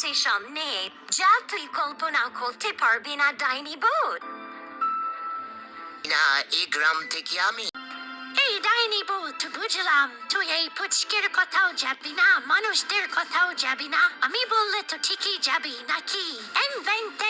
করছে সামনে যা তুই কল্পনা করতে পারবি না ডাইনি বোধ না এই গ্রাম থেকে আমি এই ডাইনি ভূত বুঝলাম তুই এই পুচকের কথাও যাবি না মানুষদের কথাও যাবি না আমি বললে তো ঠিকই যাবি নাকি এং ব্যাং ট্যাং ডাইনি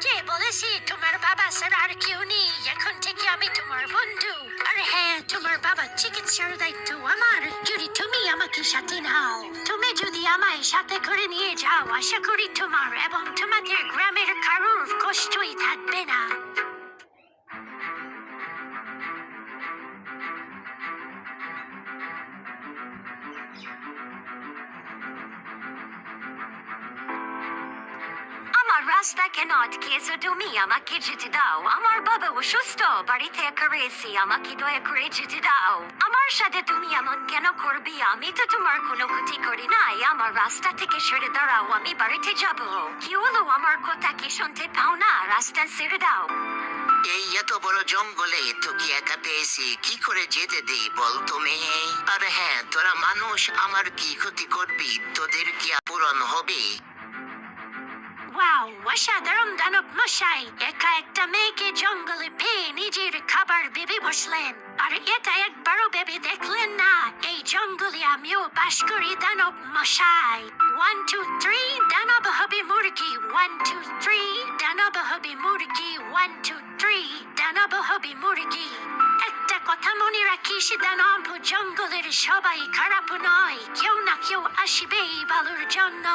কে বলেছি, তোমার বাবা স্যার আর কেউ নেই। এখন থেকে আমি তোমার বন্ধু। আর হ্যাঁ তোমার বাবা চিকিৎসার দায়িত্ব আমার। যদি তুমি আমাকে সাথে নাও, তুমি যদি আমায় সাথে করে নিয়ে যাও, আশা করি তোমার এবং তোমাদের গ্রামের কারোর কষ্টই থাকবে না। রাস্তা কেন আটকেছো তুমি আমাকে যেতে দাও আমার বাবা অসুস্থ বাড়িতে একা রয়েছি আমাকে দয়া করে যেতে দাও আমার সাথে তুমি এমন কেন করবি আমি তো তোমার কোনো ক্ষতি করি নাই আমার রাস্তা থেকে সরে দাঁড়াও আমি বাড়িতে যাব কি হলো আমার কথা কি শুনতে পাও না রাস্তা ছেড়ে দাও এই এত বড় জঙ্গলে তোকে একা পেয়েছি কি করে যেতে দেই বল তুমি আর হ্যাঁ তোরা মানুষ আমার কি ক্ষতি করবি তোদের কি পূরণ হবে অসাধারণ দানব মশাই, একা একটা মেয়েকে জঙ্গলে পেয়ে নিজের খাবার ভেবে বসলেন। আর এটা একবারও ভেবে দেখলেন না, এই জঙ্গলে আমিও বাস করি দানব মশাই। ওয়ান টু থ্রি দানব হবে মুরগি। ওয়ান টু থ্রি দানব হবে মুরগি। ওয়ান টু থ্রি দানব হবে মুরগি। একটা কথা মনে রাখিস, দানব, জঙ্গলের সবাই খারাপ নয়, কেউ না কেউ আসবেই ভালোর জন্য।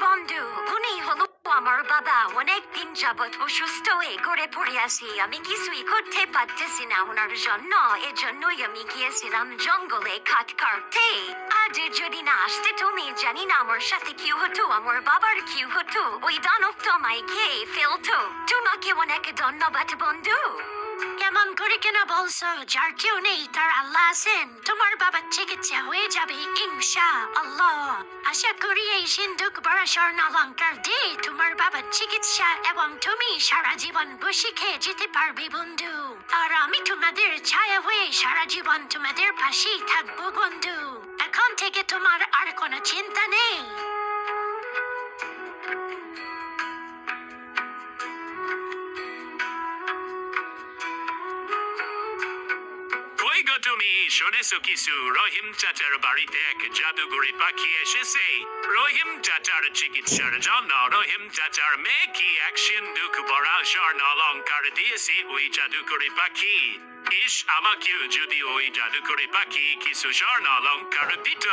বন্ধু, উনি হলো আমার বাবা। অনেক দিন যাবৎ অসুস্থ হয়ে ঘরে পড়ে আছি। আমি কিছুই করতে পারতেছি না ওনার জন্য। এজন্যই আমি গিয়েছিলাম জঙ্গলে কাঠ কাটতে। আজ যদি না আসতে, তুমি জানি না আমার সাথে কি হতো, আমার বাবার কি হতো। ওই দানব তো আমায় খেয়ে ফেলতো। তোমাকে অনেক ধন্যবাদ, বন্ধু। কেমন করে কেন বলছো? যার কেউ নেই, তার আল্লাহ আছেন। তোমার বাবার চিকিৎসা হয়ে যাবে ইনশা আল্লাহ আশা করি এই সিন্ধুক বড় স্বর্ণ অলঙ্কার দিয়ে তোমার বাবার চিকিৎসা এবং তুমি সারা জীবন বসে খেয়ে যেতে পারবে, বন্ধু। আর আমি তোমাদের ছায়া হয়ে সারা জীবন তোমাদের পাশেই থাকব, বন্ধু। এখন থেকে তোমার আর কোনো চিন্তা নেই। তুমি শুনেছো কিছু? রহিম চাচার বাড়িতে এক জাদুঘরি পাখি এসেছে। রহিম চাচার চিকিৎসার জন্য, রহিম চাচার মেয়ে কি এক সিন্ধুক বড়া স্বর্ণ অলঙ্কার দিয়েছে ওই জাদুঘরি পাখি। ইস, আমাকেও যদি ওই জাদুঘরি পাখি কিছু স্বর্ণ অলঙ্কার দিত।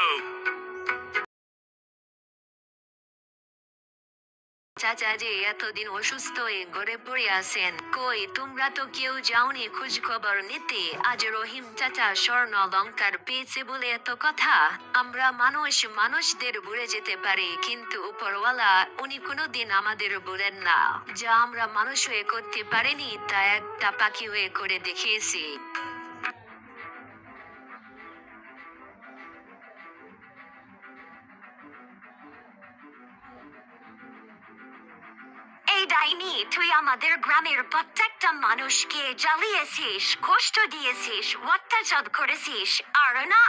চাচা যে এতদিন অসুস্থ হয়ে ঘরে পড়ে আছেন। কই, তোমরা তো কেউ যাওনি খোঁজ খবর নিতে। আজ রহিম চাচা স্বর্ণ অলঙ্কার পেয়েছে বলে এত কথা। আমরা মানুষ, মানুষদের ভুলে যেতে পারি, কিন্তু উপরওয়ালা, উনি কোনোদিন আমাদের ভুলেন না। যা আমরা মানুষ হয়ে করতে পারিনি, তা একটা পাখি হয়ে করে দেখিয়েছি। ডাইনি, তুই আমাদের গ্রামের প্রত্যেকটা মানুষকে জ্বালিয়েছিস, কষ্ট দিয়েছিস, অত্যাচার করেছিস, আর না?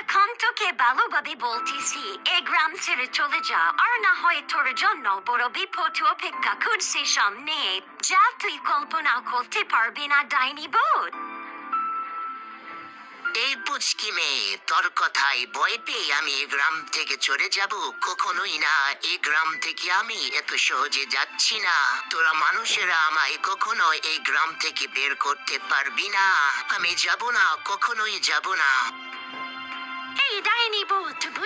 এখন তোকে ভালোভাবে বলতেছি, এ গ্রাম ছেড়ে চলে যা, আর না হয় তোর জন্য বড় বিপদ অপেক্ষা করছে সামনে। যা তুই কল্পনা করতে পারবি না, ডাইনি বোধ এই পুচকি মেয়ে, তোর কথায় বই পেয়ে আমি এ গ্রাম থেকে চলে যাব? কখনোই না। এই গ্রাম থেকে আমি এত সহজে যাচ্ছি না। তোরা মানুষেরা আমায় কখনো এই গ্রাম থেকে বের করতে পারবি না। আমি যাব না, কখনোই যাব না।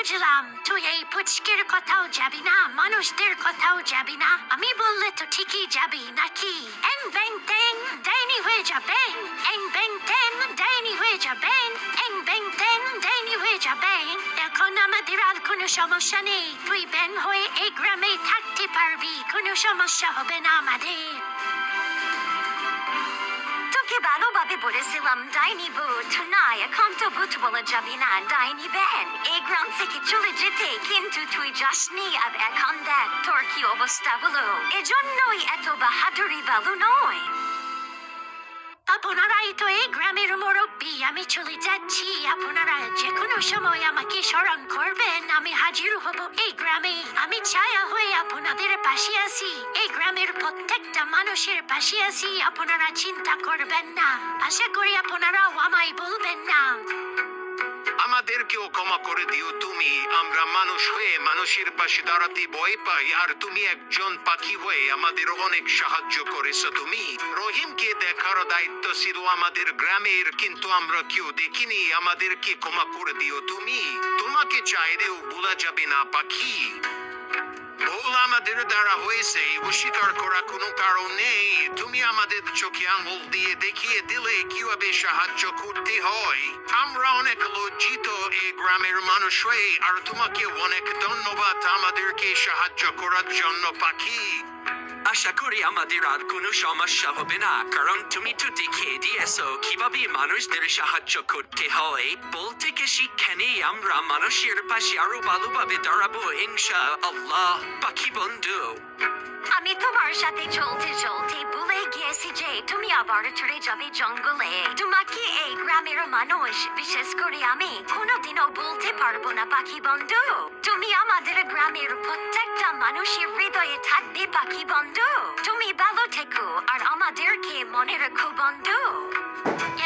বুঝলাম তুই এই পুচকের কথাও যাবি না মানুষদের কথাও যাবি না আমি বললে তো ঠিকই যাবি নাকি এং ব্যাং ট্যাং ডাইনি হয়ে যাবেন এং ব্যাং ট্যাং ডাইনি হয়ে যাবেন এং ব্যাং ট্যাং ডাইনি হয়ে যাবেন এখন আমাদের আর কোনো সমস্যা নেই তুই ব্যাং হয়ে এই গ্রামেই থাকতে পারবি কোনো সমস্যা হবে না আমাদের buradasılam daini bu tunaya konto butbola cabina daini ben ekran teki çılıcı tekin tutuy jasni ab ekanda torki ejon noi eto bahaduri balunoi. আপনারাই তো এই গ্রামের মুরব্বী আমি চলে যাচ্ছি আপনারা যে কোনো সময় আমাকে স্মরণ করবেন আমি হাজির হব এই গ্রামে আমি ছায়া হয়ে আপনাদের পাশে আছি এই গ্রামের প্রত্যেকটা মানুষের পাশে আছি আপনারা চিন্তা করবেন না আশা করি আপনারাও আমায় বলবেন না আমাদেরকেও ক্ষমা করে দিও তুমি। আমরা মানুষ হয়ে মানুষের পাশে দাঁড়াতে ভয় পাই, আর তুমি একজন পাখি হয়ে আমাদের অনেক সাহায্য করেছ তুমি। রহিমকে দেখার দায়িত্ব ছিল আমাদের গ্রামের, কিন্তু আমরা কেউ দেখিনি, আমাদেরকে ক্ষমা করে দিও তুমি। তোমাকে চাইলেও বোলা যাবে না, পাখি। ভুল আমাদের দ্বারা হয়েছে অস্বীকার করা কোনো কারণ নেই। তুমি আমাদের চোখে আঙুল দিয়ে দেখিয়ে দিলে কীভাবে সাহায্য করতে হয়? আমরা অনেক লজ্জিত এই গ্রামের মানুষ হয়ে, আর তোমাকে অনেক ধন্যবাদ আমাদেরকে সাহায্য করার জন্য, পাখি। আশা করি আমাদের আর কোনো সমস্যা হবে না। কারণ তুমি তো দেখিয়ে দিয়েছ, কীভাবে মানুষদের সাহায্য করতে হয়। বলতে কি শিক্ষানে আমরা মানুষের পাশে আরও ভালোভাবে দাঁড়াবো ইনশা আল্লাহ পাখি বন্ধু। আমি তোমার সাথে চলতে চলতে ভুলে গিয়েছি যে তুমি আবার চলে যাবে জঙ্গলে। তোমাকে এই গ্রামের মানুষ, বিশেষ করে আমি, কোনোদিনও বলতে পারব না, পাখি বন্ধু। তুমি আমাদের গ্রামের প্রত্যেকটা মানুষের হৃদয়ে থাকবে, পাখি বন্ধু। তুমি ভালো থেকো আর আমাদেরকে মনে রেখো বন্ধু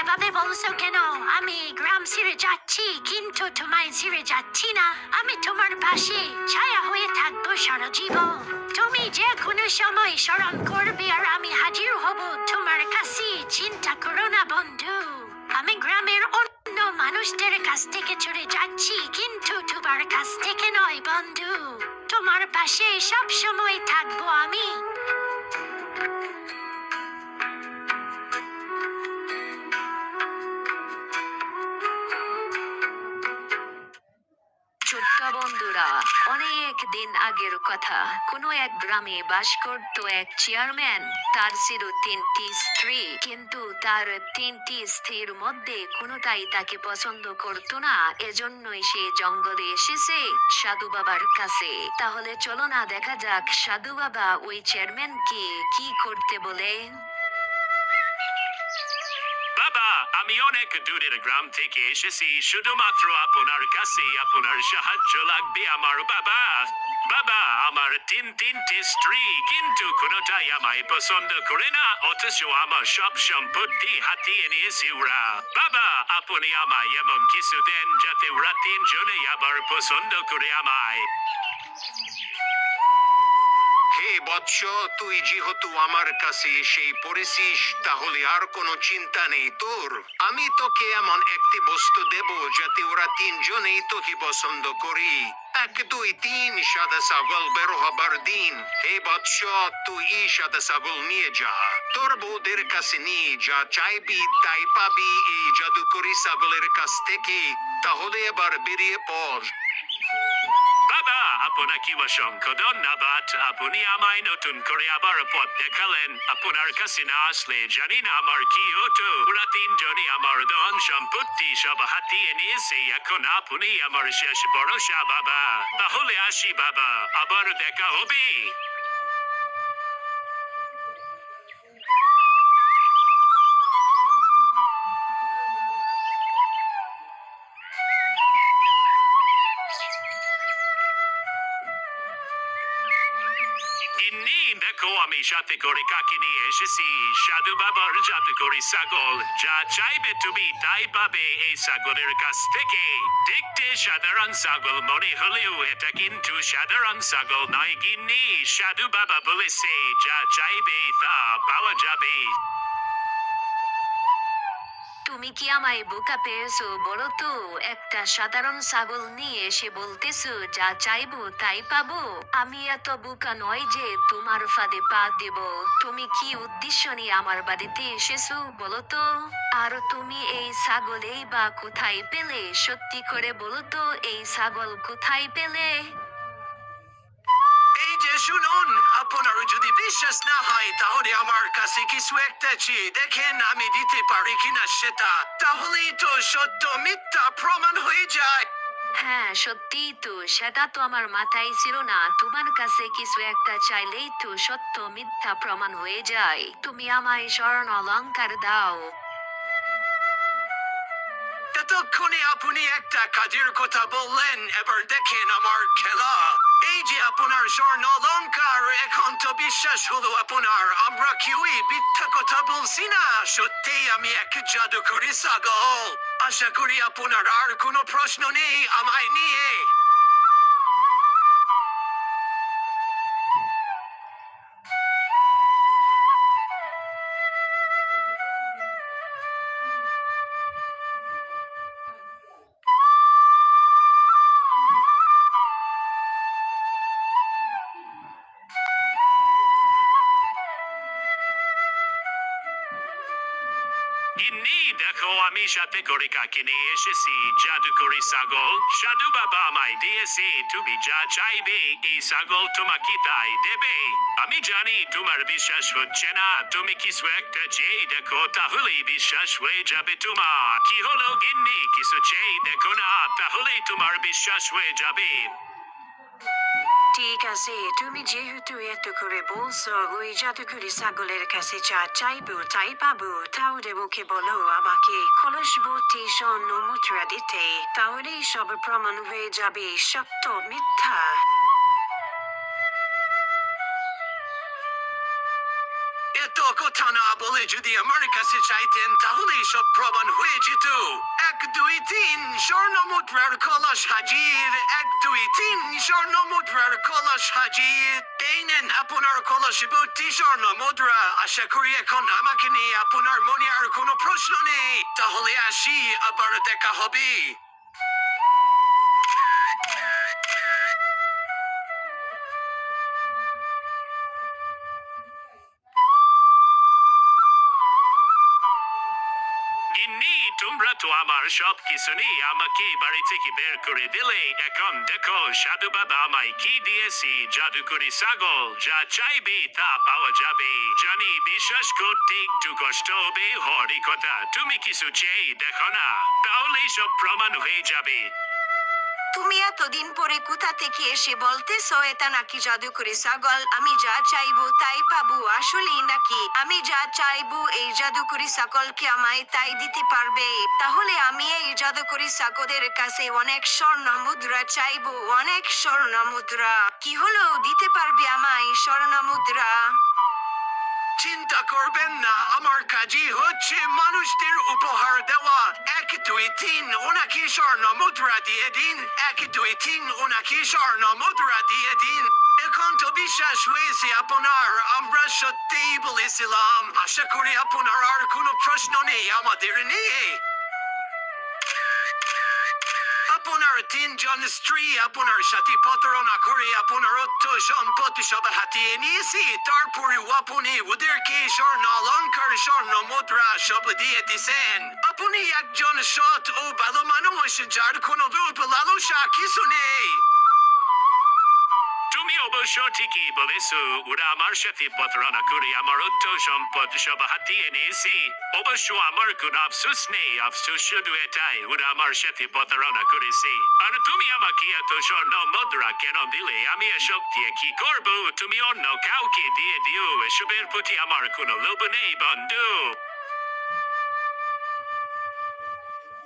এভাবে বলছো কেন আমি গ্রাম ছেড়ে যাচ্ছি কিন্তু তোমায় ছেড়ে যাচ্ছি না আমি তোমার পাশে ছায়া হয়ে থাকব সারা জীবন তুমি যে কোনো সময় স্মরণ করবে আর আমি হাজির হব তোমার কাছে চিন্তা করো না বন্ধু আমি গ্রামের অন্য মানুষদের কাছ থেকে চলে যাচ্ছি কিন্তু তোমার কাছ থেকে নয় বন্ধু তোমার পাশে সব সময় থাকব আমি আগের কথা, কোন এক গ্রামে বাস করত এক চেয়ারম্যান। তার ছিল তিনটি স্ত্রী, কিন্তু তার তিনটি স্ত্রীর মধ্যে কোনোটাই তাকে পছন্দ করত না। এজন্যই সে জঙ্গলে এসেছে সাধু বাবার কাছে। তাহলে চলো না, দেখা যাক সাধু বাবা ওই চেয়ারম্যানকে কি করতে বলে। বাবা আমি অনেক দূরের গ্রাম থেকে এসেছি শুধুমাত্র আপনার কাছে আপনার সাহায্য লাগবে আমার বাবা বাবা আমার তিন তিনটি স্ত্রী কিন্তু কোনোটাই আমায় পছন্দ করে না অথচ আমার সব সম্পত্তি হাতিয়ে নিয়েছে ওরা বাবা আপনি আমায় এমন কিছু দেন যাতে ওরা তিনজনেই আবার পছন্দ করে আমায় হে বৎস, তুই যেহেতু আমার কাছে এসে পড়েছিস, তাহলে আর কোনো চিন্তা নেই তোর। আমি তোকে এমন একটি বস্তু দেব যাতে ওরা তিনজনেই তোকে পছন্দ করি। এক, দুই, তিন, সাদা ছাগল বের হবার দিন। হে বৎস, তুই এই সাদা ছাগল নিয়ে যা। তোর বউদের কাছে নিয়ে যা, চাইবি তাই পাবি এই জাদুকরি ছাগলের কাছ থেকে। তাহলে এবার বেরিয়ে পড়। বাবা আপনাকে অসংখ্য ধন্যবাদ আপনি আমায় নতুন করে আবার পথ দেখালেন আপনার কাছে না আসলে জানি না আমার কি হতো ওরা তিনজনই আমার ধন সম্পত্তি সব হাতিয়ে নিয়েছে এখন আপনি আমার শেষ ভরসা বাবা তাহলে আসি বাবা আবার দেখা হবে সাথে করে কাকে নিয়ে এসেছি? সাধু বাবার যাতে করে ছাগল। যা চাইবে তুমি তাই পাবে এই ছাগলের কাছ থেকে। দেখতে সাধারণ ছাগল মনে হলেও এটা কিন্তু সাধারণ ছাগল নয় গিন্নি। সাধু বাবা বলেছে, যা চাইবে তা পাওয়া যাবে। তুমি কি আমায় বোকা পেয়েছ? বলো তো, একটা সাধারণ ছাগল নিয়ে এসে বলতেছো, যা চাইব তাই পাবো। আমি এত বোকা নয় যে তোমার ফাঁদে পা দেব। তুমি কি উদ্দেশ্য নিয়ে আমার বাড়িতে এসেছ, বলো তো? আর তুমি এই ছাগলেই বা কোথায় পেলে? সত্যি করে বলো তো, এই ছাগল কোথায় পেলে? শুনুন আপনার যদি বিশ্বাস না হয়, তাহলে আমার কাছে কিছু একটা চেয়ে দেখেন আমি দিতে পারি কিনা সেটা। তাহলেই তো সত্য, মিথ্যা প্রমাণ হয়ে যায়। হ্যাঁ সত্যি তো, সেটা তো আমার মাথায় ছিল না। তোমার কাছে কিছু একটা চাইলেই তো সত্য, মিথ্যা প্রমাণ হয়ে যায়। তুমি আমায় স্বর্ণ অলংকার দাও। এতক্ষণে আপনি একটা কাজের কথা বললেন, এবার দেখেন আমার খেলা। এই যে আপনার স্বর্ণ অলঙ্কার এখন তো বিশ্বাস হলো আপনার। আমরা কেউই মিথ্যা কথা বলছি না। সত্যি আমি এক জাদুকরি সাগল আশা করি আপনার আর কোনো প্রশ্ন নেই আমায় নিয়ে। আমি সাথে করে কাকে নিয়ে এসেছি? জাদুকরি ছাগল। সাধু বাবা আমায় দিয়েছে। তুমি যা চাইবে, এই ছাগল তোমাকে তাই দেবে। আমি জানি তোমার বিশ্বাস হচ্ছে না। তুমি কিছু একটা চেয়ে দেখো, তাহলেই বিশ্বাস হয়ে যাবে তোমার। কি হলো গিন্নি? কিছু চেয়ে দেখো না, তাহলেই তোমার বিশ্বাস হয়ে যাবে। ঠিক আছে তুমি যেহেতু এত করে বলছো ওই জাদুকরি ছাগলের কাছে চা চাইব তাই পাবো তাও দেবকে বলো আমাকে কলস ভর্তি স্বর্ণ মুদ্রা দিতে তাহলেই সব প্রমাণ হয়ে যাবে সত্য মিথ্যা এত কথা না বলে যদি আমার কাছে চাইতেন তাহলে সব প্রমাণ হয়ে যেত এক দুই তিন স্বর্ণ মুদ্রার কলস হাজির এক দুই তিন স্বর্ণ মুদ্রার কলস হাজির এই নেন আপনার আশা করি এখন আমাকে নিয়ে আপনার মনে আর কোনো প্রশ্ন নেই তাহলে আসি আবার দেখা হবে তোমরা তো আমার সব কিছু নিয়ে আমাকে বাড়ি থেকে বের করে দিলে। এখন দেখো, সাধু বাবা আমায় কি দিয়েছি? জাদুকরি ছাগল, যা চাইবে তা পাওয়া যাবে। জানি বিশ্বাস করতে একটু কষ্ট হবে, হরি কথা। তুমি কিছু চেয়ে দেখো না তাহলে সব প্রমাণ হয়ে যাবে। তুমি এতদিন পরে কোথা থেকে এসে বলতেছো, এটা নাকি জাদুকরি ছাগল? আমি যা চাইব তাই পাবো। আসলেই নাকি আমি যা চাইব এই জাদুকরি ছাগলকে আমায় তাই দিতে পারবে? তাহলে আমি এই জাদুকরি ছাগলের কাছে অনেক স্বর্ণ মুদ্রা চাইব, অনেক স্বর্ণ মুদ্রা। কি হলো? দিতে পারবে আমায় স্বর্ণ মুদ্রা? চিন্তা করবেন না, আমার কাজই হচ্ছে মানুষদের উপহার দেওয়া। এক, দুই, তিন, ওনাকে স্বর্ণ মুদ্রা দিয়ে দিন। এক, দুই, তিন, ওনাকে স্বর্ণ মুদ্রা দিয়ে দিন। এখন তো বিশ্বাস হয়েছে আপনার, আমরা সত্যিই বলেছিলাম। আশা করি আপনার আর কোনো প্রশ্ন নেই আমাদের নিয়ে। তিনজন স্ত্রী আপনার সাথে প্রতারণা করে আপনার অর্থ সম্পত্তি সব হাতিয়ে নিয়েছি তারপরে আপনি ওদেরকে স্বর্ণ অলঙ্কার স্বর্ণ মুদ্রা সব দিয়ে দিছেন আপনি একজন সৎ ও ভালো মানুষ যার কোনো রূপ লালসা কিছু নেই তুমি অবশ্য ঠিকই বলেছ। ওরা আমার সাথে প্রতারণা করে আমার অর্থ সম্পদ সব হাতিয়ে নিয়েছি। অবশ্য আমার কোন আফসোস নেই। আফসোস শুধু এটাই, ওরা আমার সাথে প্রতারণা করেছে। আর তুমি আমাকে এত স্বর্ণ মুদ্রা কেন দিলে? আমি এসব দিয়ে কি করব? তুমি অন্য কাউকে দিয়ে দিও। এসবের প্রতি আমার কোনো লোভ নেই, বন্ধু।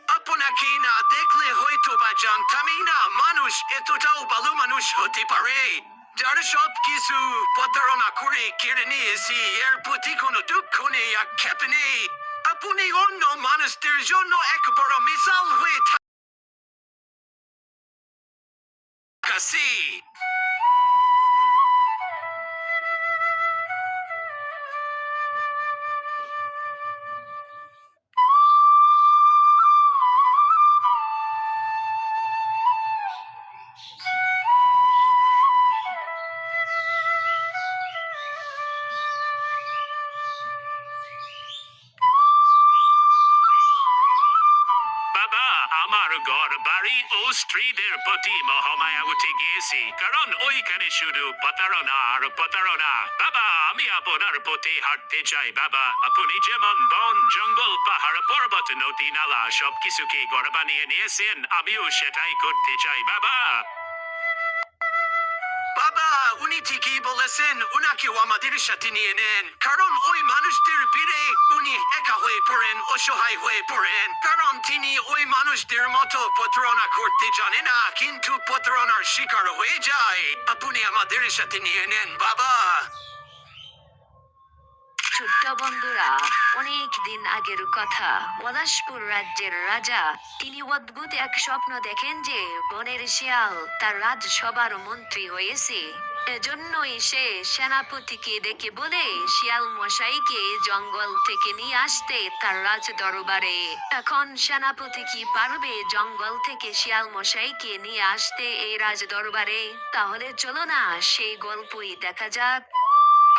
আপনাকে না দেখলে হয়তো বা জানতামই না, মানুষ এতটাও ভালো মানুষ হতে পারে। যার সব কিছু প্রতারণা করে কেড়ে নিয়েছি, এর প্রতি কোনো দুঃখ নেই আক্ষেপ নেই। আপনি অন্য মানুষদের জন্য এক বড় মিসাল হয়ে থাকাছি কারণ ওইখানে শুধু প্রতারণা আর প্রতারণা। বাবা, আমি আপনার পথে হাঁটতে চাই, বাবা। আপনি যেমন বন, জঙ্গল, পাহাড়, পর্বত, নদী, নালা, সবকিছুকে গড় বানিয়ে নিয়েছেন, আমিও সেটাই করতে চাই, বাবা। বলেছেন উনাকেও আমাদের সাথে নিয়ে নেন। কারণ ওই মানুষদের ভিড়ে উনি একা হয়ে পড়েন, অসহায় হয়ে পড়েন। কারণ তিনি ওই মানুষদের মতো প্রতারণা করতে জানে না, কিন্তু প্রতারণার শিকার হয়ে যায়। আপনি আমাদের সাথে নিয়ে নেন, বাবা। ছোট্ট বন্ধুরা, অনেক দিন আগের কথা। পলাশপুর রাজ্যের রাজা, তিনি অদ্ভুত এক স্বপ্ন দেখেন যে বনের শিয়াল তার রাজসভার মন্ত্রী হয়েছে। এজন্যই সে সেনাপতিকে ডেকে বলে, শিয়াল মশাইকে জঙ্গল থেকে নিয়ে আসতে তার রাজ দরবারে এখন সেনাপতি কি পারবে জঙ্গল থেকে শিয়াল মশাইকে নিয়ে আসতে এই রাজ দরবারে তাহলে চলো না, সেই গল্পই দেখা যাক।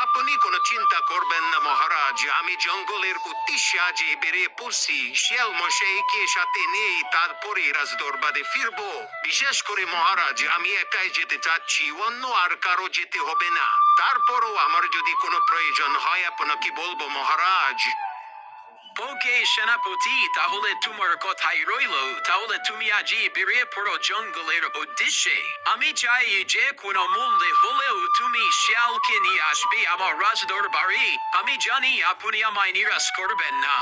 আপনি কোনো চিন্তা করবেন না, মহারাজ। আমি জঙ্গলের উদ্দেশ্যে আজই বেরিয়ে পড়ছি। শিয়াল মশাই কে সাথে নেই, তারপরে রাজদরবারে ফিরবো। বিশেষ করে, মহারাজ, আমি একাই যেতে চাচ্ছি, অন্য আর কারও যেতে হবে না। তারপরও আমার যদি কোনো প্রয়োজন হয়, আপনাকে বলব, মহারাজ। ওকে সেনাপতি তাহলে তোমার কথাই রইল তাহলে তুমি আজই বেরিয়ে পড়ো জঙ্গলের উদ্দেশ্যে আমি চাই যে কোনো মূল্যে হলেও তুমি শিয়ালকে নিয়ে আসবে আমার রাজ দরবারে আমি জানি আপনি আমায় নিরাশ করবেন না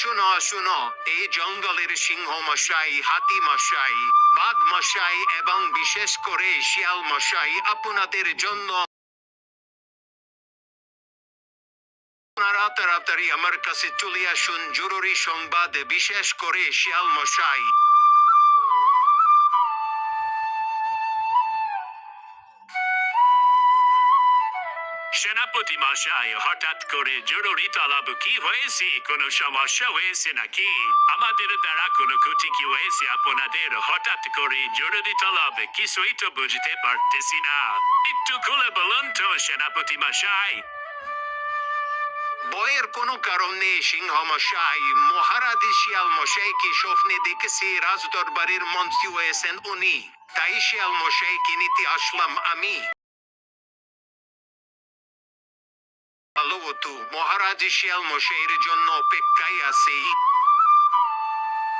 শুনো শুনো। এই জঙ্গলের সিংহ মশাই, হাতি মশাই, বাঘ মশাই এবং বিশেষ করে শিয়াল মশাই, আপনাদের জন্য আপনারা তাড়াতাড়ি আমার কাছে চলে আসুন। জরুরি সংবাদ, বিশেষ করে শিয়াল মশাই। সেনাপতি মশাই হঠাৎ করে জরুরি তলব কি হয়েছে? কোনো সমস্যা হয়েছে নাকি? আমাদের দ্বারা কোনো ক্ষতি কি হয়েছে? আপনাদের হঠাৎ করে জরুরি তলব কিছুই তো বুঝতে পারতেছি না। একটু খুলে বলুন তো সেনাপতি মশাই বয়ের কোনো কারণ সিংহ মশাই মহারাজি শিয়াল মশাইকে স্বপ্নে দেখেছি? রাজ দরবারের মন্ত্রী হয়েছেন উনি। তাই শিয়াল মশাইকে নিতে আসলাম আমি। ভালো হতো মহারাজি শিয়াল মশাইয়ের জন্য অপেক্ষায় আছে।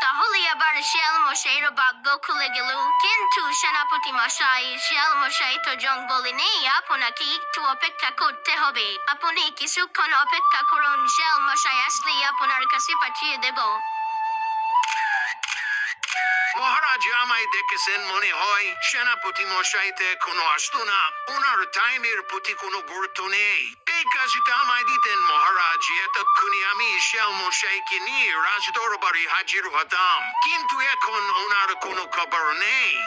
তাহলে আবার শিয়াল মশাইয়ের ভাগ্য খুলে গেল। কিন্তু সেনাপতি মশাই শিয়াল মশাই তো জঙ্গলে নেই। আপনাকে একটু অপেক্ষা করতে হবে। আপনি কিছুক্ষণ অপেক্ষা করুন। শিয়াল মশাই আসলে আপনার কাছে পাঠিয়ে দেব। মহারাজ আমায় দেখেছেন মনে হয়। সেনাপতি মশাইতে কোনো আসতো না। ওনার টাইমের প্রতি কোনো গুরুত্ব নেই। আমায় দিতেন মহারাজ। এতক্ষণে আমি শিয়াল মশাইকে নিয়ে হাজির হতাম। কিন্তু এখন ওনার কোনো খবর নেই।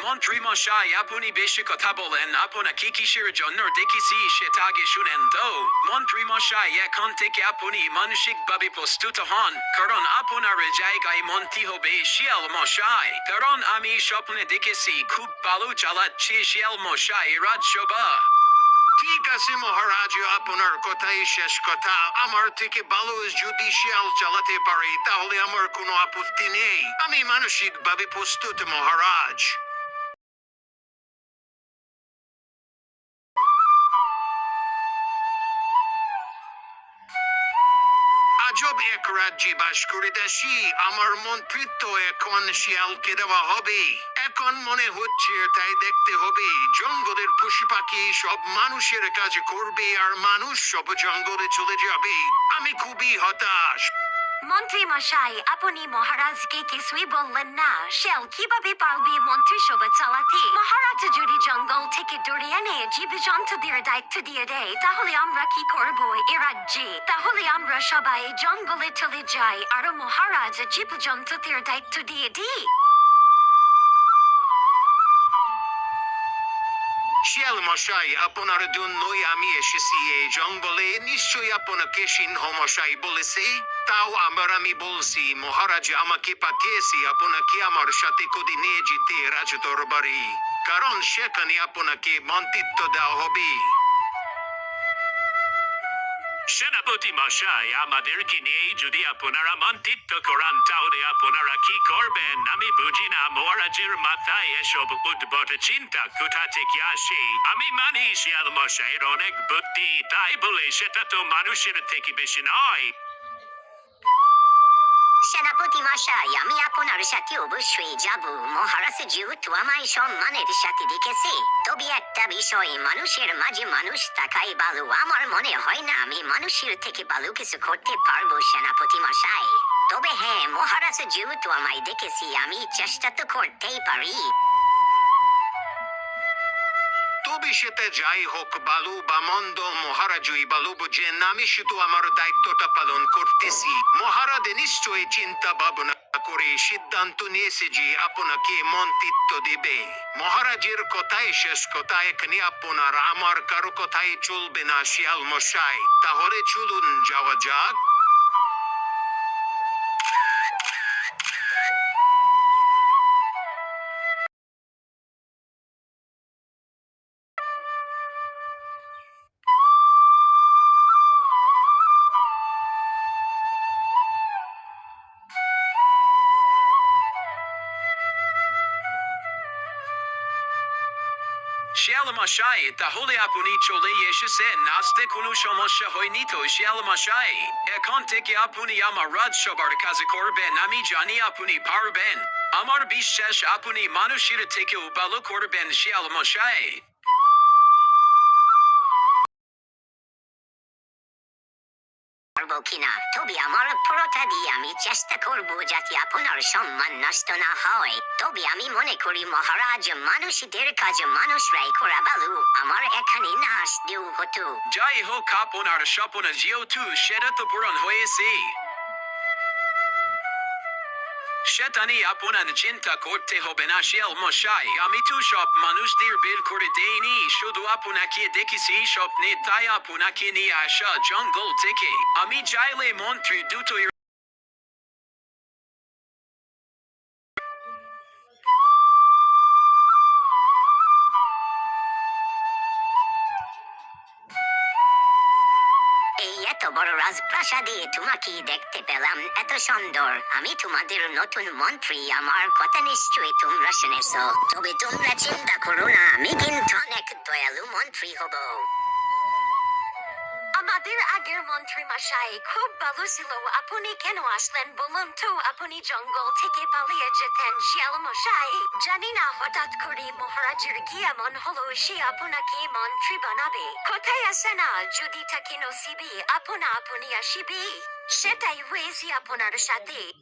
মন্ত্রী মশাই, আপনি বেশি কথা বলেন। আপনাকে কিসের জন্য দেখেছি সেটা আগে শুনেন তো। মন্ত্রী মশাই, এখন থেকে আপনি মানসিকভাবে প্রস্তুত হন, কারণ আপনার জায়গায় মন্ত্রী হবে শিয়াল মশাই। কারণ আমি স্বপ্নে দেখেছি, খুব ভালো চালাচ্ছে শিয়াল মশাই রাজসভা। ঠিক আছে মহারাজ আপনার কথাই শেষ কথা। আমার থেকে ভালো জুডিশিয়াল শিয়াল চালাতে পারে, তাহলে আমার কোনো আপত্তি নেই। আমি মানসিকভাবে প্রস্তুত, মহারাজ। রাজ্যে বাস করে দেশি আমার মন্ত্রিত্ব এখন শিয়ালকে দেওয়া হবে। এখন মনে হচ্ছে তাই দেখতে হবে, জঙ্গলের পশু পাখি সব মানুষের কাজ করবে, আর মানুষ সব জঙ্গলে চলে যাবে। আমি খুবই হতাশ। মন্ত্রী মশাই, আপনি মহারাজকে কিছুই বললেন না। শেল কীভাবে পারবে মন্ত্রিসভা চালাতে? মহারাজ যদি জঙ্গল থেকে দূরে এনে জীব জন্তুদের দায়িত্ব দিয়ে দেয়, তাহলে আমরা কি করব এ রাজ্যে? তাহলে আমরা সবাই জঙ্গলে চলে যাই, আর মহারাজ জীব জন্তুদের দায়িত্ব দিয়ে দিই? শিয়াল মশাই আপনার জন্যই আমি এসেছি এই জঙ্গলে নিশ্চয়ই আপনাকে সিংহ মশাই বলেছে তাও আমার আমি বলছি মহারাজ আমাকে পাঠিয়েছি আপনাকে আমার সাথে কদি যেতে রাজ দরবারে কারণ সেখানে আপনাকে মন্তিত্ব দেওয়া হবে সেনাপতি মশাই আমাদেরকে নিয়ে যদি আপনারা মন্তিত্ব করান, তাহলে আপনারা কি করবেন? আমি বুঝি না, মহারাজের মাথায় এসব উদ্ভট চিন্তা কোথা থেকে আসে? আমি মানি, শিয়াল মশাইয়ের অনেক বুদ্ধি, তাই বলে সেটা তো মানুষের থেকে বেশি নয়। মশাই আমি আপনার সাথে অবশ্যই যাব। মহারাজ যেহেতু আমায় সম্মানের সাথে দেখেছে, তবে একটা বিষয়, মানুষের মাঝে মানুষ থাকাই ভালো। আমার মনে হয় না আমি মানুষের থেকে ভালো কিছু করতে পারব, সেনাপতি মশাই। তবে হ্যাঁ মহারাজ যেহেতু আমায় দেখেছি, আমি চেষ্টা তো করতেই পারি। তবে যাই হোক, বালু বা মন্দ, মহারাজই বালু বুঝেন আমি শুধু আমার দায়িত্বটা পালন করতেছি। মহারাজ নিশ্চয়ই চিন্তা ভাবনা করে সিদ্ধান্ত নিয়েছে যে আপনাকে মন্ত্রিত্ব দেবে। মহারাজের কথাই শেষ কথা, এখানে আপনার, আমার কারও কথাই চলবে না, শিয়াল মশাই। তাহলে চলুন, যাওয়া যাক। শিয়ালমশাই তাহলে আপনি চলে এসেছেন নাচতে কোনো সমস্যা হয়নি তো শিয়ালমশাই এখন থেকে আপনি আমার রাজসভার কাজ করবেন আমি জানি আপনি পারবেন আমার বিশ্বাস আপনি মানুষের থেকেও ভালো করবেন শিয়ালমশাই তবে আমার পুরোটা দিয়ে আমি চেষ্টা করব যাতে আপনার সম্মান নষ্ট না হয়। তবে আমি মনে করি, মহারাজ, মানুষদের কাজ মানুষরাই করা ভালো। আমার এখানে না আসতেও হতো। যাই হোক, আপনার স্বপ্ন যেহেতু সেটা তো পূরণ হয়েছে। সেটা আপনার চিন্তা করতে হবে না শিয়াল মশাই আমি তো সব মানুষদের বের করে দেইনি শুধু আপনাকে দেখেছি স্বপ্নে তাই আপনাকে নিয়ে আসা জঙ্গল থেকে আমি চাইলে মন্ত্রী দুটোই রাজপ্রাসাদে তোমাকে দেখতে পেলাম, এত সুন্দর। আমি তোমাদের নতুন মন্ত্রী, আমার কথা নিশ্চয়ই তোমরা শুনেছ। তবে তোমরা চিন্তা করো না, আমি কিন্তু অনেক দয়ালু মন্ত্রী হব। আমাদের আগের মন্ত্রী মশাই, খুব ভালো ছিল। আপনি কেন আসলেন বলুন তো? আপনি জঙ্গল থেকে পালিয়ে যেতেন, শিয়াল মশাই। জানি না, হঠাৎ করে মহারাজের কি এমন হলো, সে আপনাকে মন্ত্রী বানাবে? কোথায় আছে না? যদি থাকি নসিবি আপনা আপনি আসিবি। সেটাই হয়েছি আপনার সাথে।